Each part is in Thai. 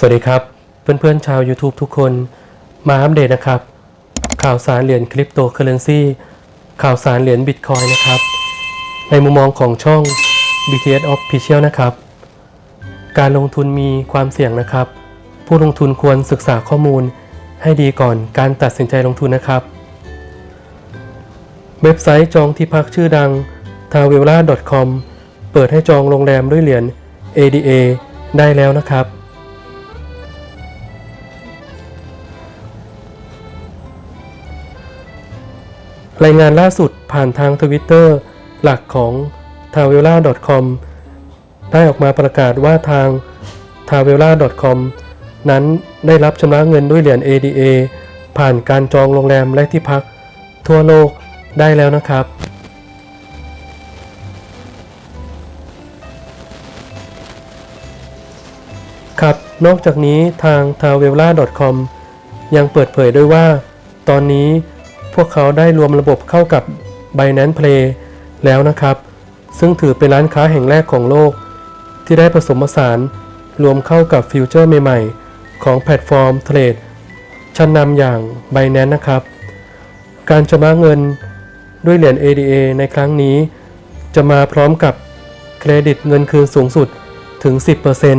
สวัสดีครับ เพื่อนๆชาว YouTube ทุกคนมาอัปเดตนะครับ ข่าวสารเหรียญคริปโตเคอเรนซีข่าวสารเหรียญบิตคอยนะครับ ในมุมมองของช่อง BTS Official นะครับ การลงทุนมีความเสี่ยงนะครับ ผู้ลงทุนควรศึกษาข้อมูลให้ดีก่อนการตัดสินใจลงทุนนะครับ เว็บไซต์จองที่พักชื่อดัง t a v e l a c o m เปิดให้จองโรงแรมด้วยเหรียญ ADA ได้แล้วนะครับ รายงานล่าสุดผ่านทางทวิตเตอร์หลักของ t a v e l a c o m ได้ออกมาประกาศว่าทาง t a v e l a c o m นั้นได้รับชำระเงินด้วยเหรียญ ADA ผ่านการจองโรงแรมและที่พัก ทั่วโลกได้แล้วนะครับ ครับ นอกจากนี้ทาง t a v e l a c o m ยังเปิดเผยด้วยว่า ตอนนี้ พวกเขาได้รวมระบบเข้ากับ Binance Play แล้วนะครับ ซึ่งถือเป็นร้านค้าแห่งแรกของโลก ที่ได้ผสมผสานรวมเข้ากับฟิวเจอร์ใหม่ๆ ของแพลตฟอร์มเทรดชั้นนำอย่าง Binance นะครับ การชำระเงินด้วยเหรียญ ADA ในครั้งนี้ จะมาพร้อมกับเครดิตเงินคืนสูงสุดถึง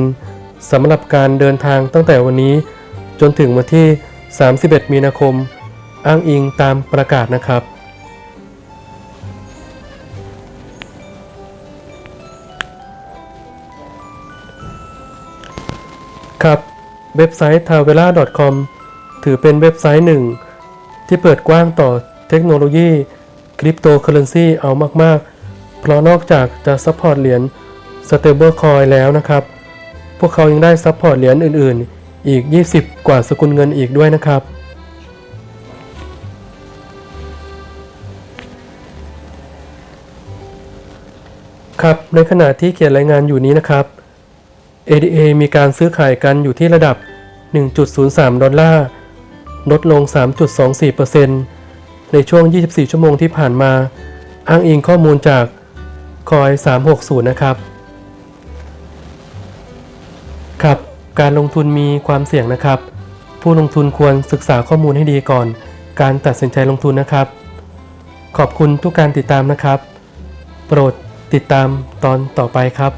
10%สำหรับการเดินทางตั้งแต่วันนี้จนถึงวันที่ 31 มีนาคม อ้างอิงตามประกาศนะครับ ครับเว็บไซต์ t a v e l a c o m ถือเป็นเว็บไซต์หนึ่ง ที่เปิดกว้างต่อเทคโนโลยีคริปโตเคอเรนซีเอามาก ๆ เพราะนอกจากจะซัพพอร์ตเหรียญ Stablecoin แล้วนะครับ พวกเขายังได้ซัพพอร์ตเหรียญอื่น ๆ อีก 20 กว่าสกุลเงินอีกด้วยนะครับ ครับ ในขณะที่เขียนรายงานอยู่นี้นะครับ ADA มีการซื้อขายกันอยู่ที่ระดับ 1.03 ดอลลาร์ ลดลง 3.24%ในช่วง 24 ชั่วโมงที่ผ่านมา อ้างอิงข้อมูลจาก Coin 360 นะครับ ครับ การลงทุนมีความเสี่ยงนะครับ ผู้ลงทุนควรศึกษาข้อมูลให้ดีก่อน การตัดสินใจลงทุนนะครับ ขอบคุณทุกการติดตามนะครับ โปรด ติดตามตอนต่อไปครับ